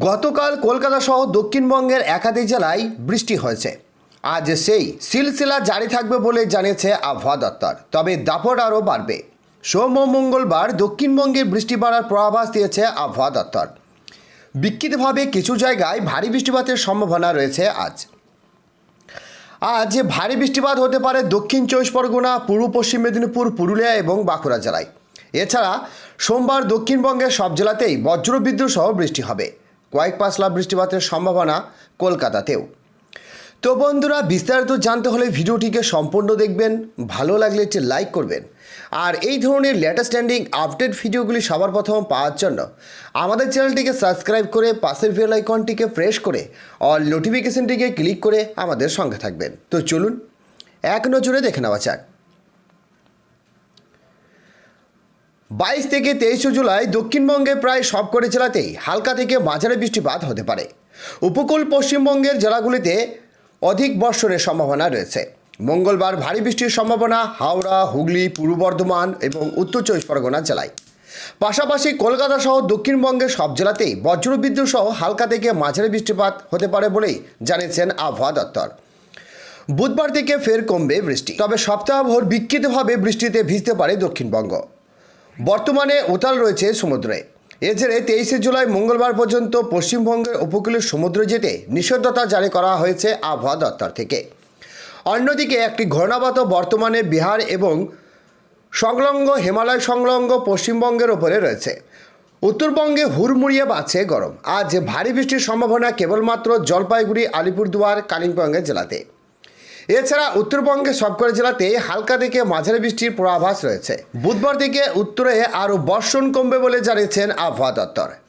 গতকাল কলকাতা সহ দক্ষিণবঙ্গের একাধিক জেলায় বৃষ্টি হয়েছে। আজ সেই সিলসিলা জারি থাকবে বলে জানিয়েছে আবহাওয়া দপ্তর। তবে দাপট আরও বাড়বে। সোম ও মঙ্গলবার দক্ষিণবঙ্গে বৃষ্টি বাড়ার পূর্বাভাস দিয়েছে আবহাওয়া দপ্তর। বিক্ষিপ্তভাবে কিছু জায়গায় ভারী বৃষ্টিপাতের সম্ভাবনা রয়েছে আজ। আজ ভারী বৃষ্টিপাত হতে পারে দক্ষিণ চব্বিশ পরগনা, পূর্ব পশ্চিম মেদিনীপুর, পুরুলিয়া এবং বাঁকুড়া জেলায়। এছাড়া সোমবার দক্ষিণবঙ্গের সব জেলাতেই বজ্রবিদ্যুৎ সহ বৃষ্টি হবে। কয়েক পাঁচলা বৃষ্টিপাতের সম্ভাবনা কলকাতাতেও। তো বন্ধুরা, বিস্তারিত জানতে হলে ভিডিওটিকে সম্পূর্ণ দেখবেন, ভালো লাগলে একটি লাইক করবেন। আর এই ধরনের লেটেস্ট স্ট্যান্ডিং আপডেট ভিডিওগুলি সবার প্রথম পাওয়ার জন্য আমাদের চ্যানেলটিকে সাবস্ক্রাইব করে পাশের বেল আইকনটিকে প্রেস করে অল নোটিফিকেশনটিকে ক্লিক করে আমাদের সঙ্গে থাকবেন। তো চলুন, এক নজরে দেখে নেওয়া যাক। বাইশ থেকে তেইশে জুলাই দক্ষিণবঙ্গে প্রায় সবকটি জেলাতেই হালকা থেকে মাঝারি বৃষ্টিপাত হতে পারে। উপকূল, পশ্চিমবঙ্গের জেলাগুলিতে অধিক বর্ষণের সম্ভাবনা রয়েছে। মঙ্গলবার ভারী বৃষ্টির সম্ভাবনা হাওড়া, হুগলি, পূর্ব বর্ধমান এবং উত্তর চব্বিশ পরগনা জেলায়। পাশাপাশি কলকাতা সহ দক্ষিণবঙ্গের সব জেলাতেই বজ্রবিদ্যুৎ সহ হালকা থেকে মাঝারি বৃষ্টিপাত হতে পারে বলেই জানিয়েছেন আবহাওয়া দপ্তর। বুধবার থেকে ফের কমবে বৃষ্টি। তবে সপ্তাহভর বিক্ষিপ্তভাবে বৃষ্টিতে ভিজতে পারে দক্ষিণবঙ্গ। বর্তমানে উতাল রয়েছে সমুদ্রে। এছাড়ে তেইশে জুলাই মঙ্গলবার পর্যন্ত পশ্চিমবঙ্গের উপকূলের সমুদ্রে যেতে নিষেধাজ্ঞা জারি করা হয়েছে আবহাওয়া দপ্তর থেকে। অন্যদিকে একটি ঘূর্ণাবাত বর্তমানে বিহার এবং সংলগ্ন হিমালয় সংলগ্ন পশ্চিমবঙ্গের ওপরে রয়েছে। উত্তরবঙ্গে হুড়মুড়িয়ে বাড়ছে গরম। আজ ভারী বৃষ্টির সম্ভাবনা কেবলমাত্র জলপাইগুড়ি, আলিপুরদুয়ার, কালিম্পংয়ের জেলাতে। এছাড়া উত্তরবঙ্গে সবকটা জেলাতে হালকা থেকে মাঝারি বৃষ্টির পূর্বাভাস রয়েছে। বুধবার থেকে উত্তরে আরও বর্ষণ কমবে বলে জানিয়েছেন আবহাওয়া দপ্তর।